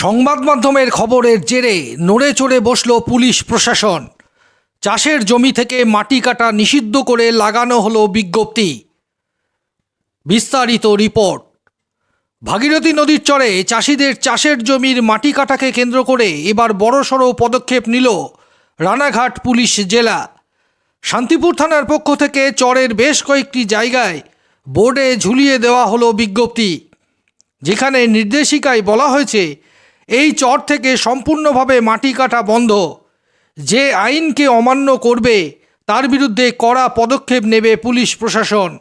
সংবাদ মাধ্যমের খবরের জেরে নড়ে চড়ে বসল পুলিশ প্রশাসন। চাষের জমি থেকে মাটি কাটা নিষিদ্ধ করে লাগানো হলো বিজ্ঞপ্তি। বিস্তারিত রিপোর্ট। ভাগীরথী নদীর চরে চাষিদের চাষের জমির মাটি কাটাকে কেন্দ্র করে এবার বড়সড় পদক্ষেপ নিল রানাঘাট পুলিশ জেলা। শান্তিপুর থানার পক্ষ থেকে চরের বেশ কয়েকটি জায়গায় বোর্ডে ঝুলিয়ে দেওয়া হলো বিজ্ঞপ্তি। যেখানে নির্দেশিকায় বলা হয়েছে এই চর থেকে সম্পূর্ণভাবে মাটি কাটা বন্ধ। যে আইনকে অমান্য করবে, তার বিরুদ্ধে কড়া পদক্ষেপ নেবে পুলিশ প্রশাসন।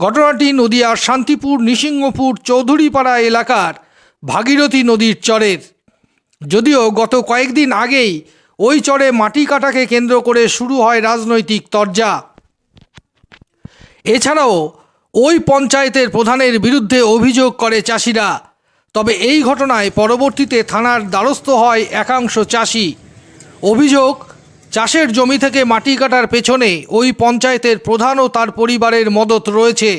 ঘটনাটি নদিয়ার শান্তিপুর নিসিংহপুর চৌধুরীপাড়া এলাকার ভাগীরথী নদীর চরের। যদিও গত কয়েকদিন আগেই ওই চরে মাটি কাটাকে কেন্দ্র করে শুরু হয় রাজনৈতিক তরজা। এছাড়াও ওই পঞ্চায়েতের প্রধানের বিরুদ্ধে অভিযোগ করে চাষিরা। তবে এই ঘটনায় পরবর্তীতে থানার দ্বারস্থ হয় একাংশ চাষি। অভিযোগ, চাষের জমি থেকে মাটি কাটার পেছনে ওই পঞ্চায়েতের প্রধান ও তার পরিবারের মদত রয়েছে।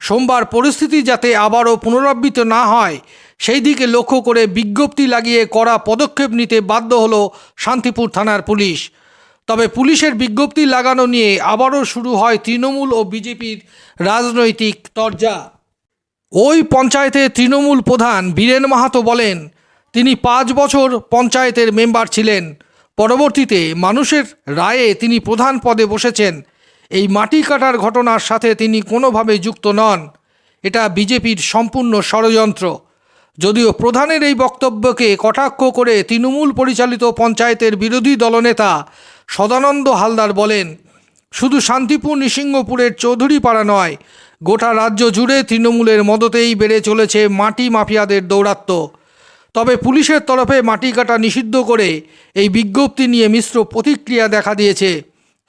সোমবার পরিস্থিতি যাতে আবারও পুনরাবৃত্ত না হয়, সেই দিকে লক্ষ্য করে বিজ্ঞপ্তি লাগিয়ে কড়া পদক্ষেপ নিতে বাধ্য হলো শান্তিপুর থানার পুলিশ। তবে পুলিশের বিজ্ঞপ্তি লাগানো নিয়ে আবারও শুরু হয় তৃণমূল ও বিজেপির রাজনৈতিক তরজা। ওই পঞ্চায়েতের তৃণমূল প্রধান বীরেন মাহাতো বলেন, তিনি পাঁচ বছর পঞ্চায়েতের মেম্বার ছিলেন। পরবর্তীতে মানুষের রায়ে তিনি প্রধান পদে বসেছেন। এই মাটি কাটার ঘটনার সাথে তিনি কোনোভাবে যুক্ত নন। এটা বিজেপির সম্পূর্ণ ষড়যন্ত্র। যদিও প্রধানের এই বক্তব্যকে কটাক্ষ করে তৃণমূল পরিচালিত পঞ্চায়েতের বিরোধী দলনেতা সদানন্দ হালদার বলেন, শুধু শান্তিপুর নিসিংহপুরের চৌধুরীপাড়া নয় গোটা রাজ্য জুড়ে তৃণমূলের মদতেই বেড়ে চলেছে মাটি মাফিয়াদের দৌরাত্ম্য তবে পুলিশের তরফে মাটি কাটা নিষিদ্ধ করে এই বিজ্ঞপ্তি নিয়ে মিশ্র প্রতিক্রিয়া দেখা দিয়েছে।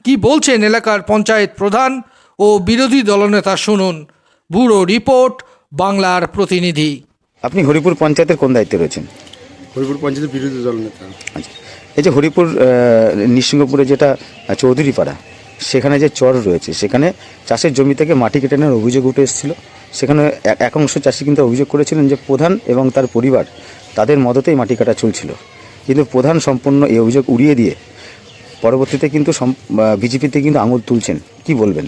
কি বলছেন এলাকার পঞ্চায়েত প্রধান ও বিরোধী দলনেতা শুনুন। ব্যুরো রিপোর্ট বাংলার প্রতিনিধি। আপনি হরিপুর পঞ্চায়েতের কোন দায়িত্বে রয়েছেন? হরিপুর পঞ্চায়েতের বিরোধী দল নেতা আচ্ছা। এই যে হরিপুর নিঃসিংহপুরে যেটা চৌধুরীপাড়া সেখানে যে চর রয়েছে, সেখানে চাষের জমি থেকে মাটি কেটে নেওয়ার অভিযোগ উঠে এসেছিল। সেখানে এক- অংশ চাষি কিন্তু অভিযোগ করেছিলেন যে প্রধান এবং তার পরিবার তাদের মদতেই মাটি কাটা চলছিল। কিন্তু প্রধান সম্পূর্ণ এই অভিযোগ উড়িয়ে দিয়ে পরবর্তীতে কিন্তু বিজেপিতে কিন্তু আঙুল তুলছেন। কি বলবেন?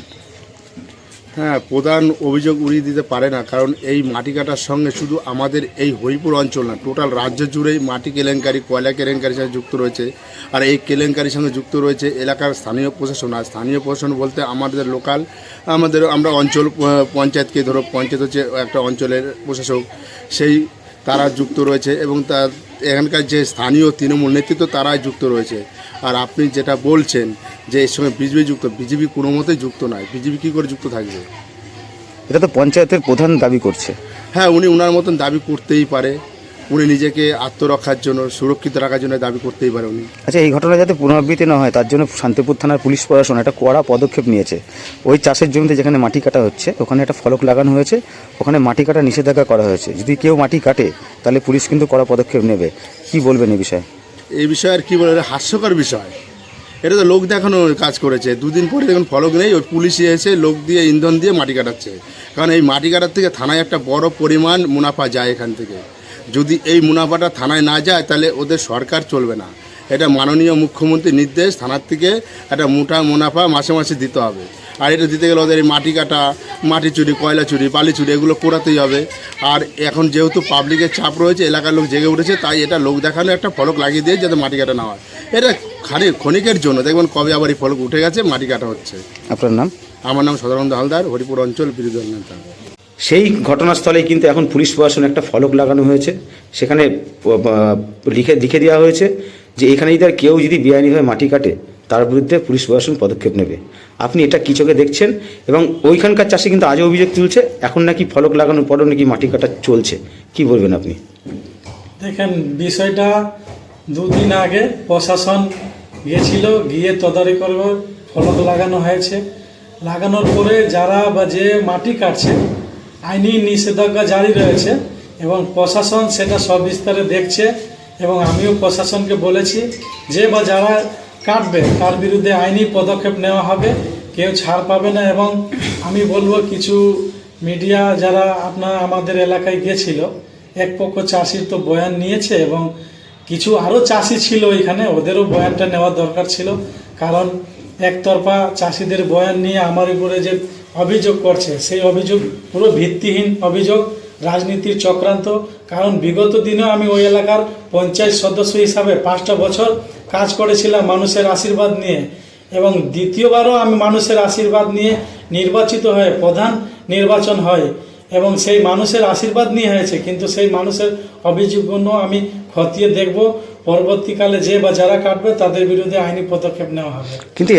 হ্যাঁ প্রধান অভিযোগ উড়িয়ে দিতে পারে না, কারণ এই মাটি কাটার সঙ্গে শুধু আমাদের এই হরিপুর অঞ্চল না, টোটাল রাজ্য জুড়েই মাটি কেলেঙ্কারি, কয়লা কেলেঙ্কারির সাথে যুক্ত রয়েছে। আর এই কেলেঙ্কারির সঙ্গে যুক্ত রয়েছে এলাকার স্থানীয় প্রশাসন, আর স্থানীয় প্রশাসন বলতে আমাদের লোকাল, আমাদের, আমরা অঞ্চল পঞ্চায়েতকে ধরো, পঞ্চায়েত হচ্ছে একটা অঞ্চলের প্রশাসক, সেই তারা যুক্ত রয়েছে এবং তার, এখানকার যে স্থানীয় তৃণমূল নেতৃত্ব তারাই যুক্ত রয়েছে। আর আপনি যেটা বলছেন যে এর সঙ্গে বিজেপি যুক্ত বিজেপি কোনো মতেই যুক্ত নয়। বিজেপি কী করে যুক্ত থাকবে? এটা তো পঞ্চায়েতের প্রধান দাবি করছে। হ্যাঁ উনি ওনার মতন দাবি করতেই পারে। উনি নিজেকে আত্মরক্ষার জন্য সুরক্ষিত রাখার জন্য দাবি করতেই পারে উনি। আচ্ছা এই ঘটনা যাতে পুনরাবৃত্তি না হয় তার জন্য শান্তিপুর থানার পুলিশ প্রশাসন একটা কড়া পদক্ষেপ নিয়েছে। ওই চাষের জমিতে যেখানে মাটি কাটা হচ্ছে ওখানে একটা ফলক লাগানো হয়েছে ওখানে মাটি কাটা নিষেধাজ্ঞা করা হয়েছে। যদি কেউ মাটি কাটে তাহলে পুলিশ কিন্তু কড়া পদক্ষেপ নেবে। কি বলবেন এই বিষয়ে? এই বিষয়ে আর কি বলে হাস্যকর বিষয়। এটা তো লোক দেখানো কাজ করেছে। দুদিন পরে দেখুন ফলক নেই, ওই পুলিশে এসে লোক দিয়ে ইন্ধন দিয়ে মাটি কাটাচ্ছে। কারণ এই মাটি কাটার থেকে থানায় একটা বড় পরিমাণ মুনাফা যায় এখান থেকে। যদি এই মুনাফাটা থানায় না যায়, তাহলে ওদের সরকার চলবে না। এটা মাননীয় মুখ্যমন্ত্রীর নির্দেশ, থানার থেকে একটা মোটা মুনাফা মাসে মাসে দিতে হবে। আর এটা দিতে গেলে ওদের এই মাটি কাটা মাটি চুরি কয়লা চুরি বালি চুরি এগুলো পোড়াতেই হবে। আর এখন যেহেতু পাবলিকের চাপ রয়েছে এলাকার লোক জেগে উঠেছে তাই এটা লোক দেখানো একটা ফলক লাগিয়ে দিয়ে যাতে মাটি কাটা না হয়। এটা খালি ক্ষণিকের জন্য। দেখবেন কবে আবার এই ফলক উঠে গেছে মাটি কাটা হচ্ছে। আপনার নাম? আমার নাম সদানন্দ হালদার হরিপুর অঞ্চল বিরোধী দল নেতা। সেই ঘটনাস্থলেই কিন্তু এখন পুলিশ প্রশাসন একটা ফলক লাগানো হয়েছে। সেখানে লিখে লিখে দেওয়া হয়েছে যে এখানে যদি আর কেউ যদি বেআইনিভাবে মাটি কাটে তার বিরুদ্ধে পুলিশ প্রশাসন পদক্ষেপ নেবে। আপনি এটা কি চোখে দেখছেন? এবং ওইখানকার চাষি কিন্তু আজও অভিযোগ তুলছে, এখন নাকি ফলক লাগানোর পরও নাকি মাটি কাটা চলছে। কি বলবেন আপনি? দেখেন, বিষয়টা দুদিন আগে প্রশাসন গিয়েছিল, গিয়ে তদারি করবে ফলক লাগানো হয়েছে। লাগানোর পরে যারা বা যে মাটি কাটছে, আইনি নিষেধাজ্ঞা জারি রয়েছে এবং প্রশাসন সেটা সবিস্তারে দেখছে এবং আমিও প্রশাসনকে বলেছি, যে বা যারা কাটবে। তার বিরুদ্ধে আইনি পদক্ষেপ নেওয়া হবে, কেউ ছাড় পাবে না এবং আমি বলব কিছু মিডিয়া যারা আপনার আমাদের এলাকায় গিয়েছিল এক পক্ষ চাষির তো বয়ান নিয়েছে এবং কিছু আরও চাষি ছিল এখানে, ওদেরও বয়ানটা নেওয়া দরকার ছিল। কারণ একতরফা চাষিদের বয়ান নিয়ে আমার উপরে যে অভিযোগ করছে, সেই অভিযোগ পুরো ভিত্তিহীন অভিযোগ। রাজনীতির চক্রান্ত। কারণ বিগত দিনেও আমি ওই এলাকার পঞ্চায়েত সদস্য হিসাবে পাঁচটা বছর কাজ করেছিলাম মানুষের আশীর্বাদ নিয়ে। এবং দ্বিতীয়বারও আমি মানুষের আশীর্বাদ নিয়ে নির্বাচিত হয়ে প্রধান নির্বাচন হয়। এবং সেই মানুষের আশীর্বাদ নিয়ে হয়েছে, কিন্তু সেই মানুষের অভিযোগগুলো আমি খতিয়ে দেখব। পরবর্তীকালে যে বা যারা কাটবে তাদের বিরুদ্ধে আইনি পদক্ষেপ নেওয়া হবে। কিন্তু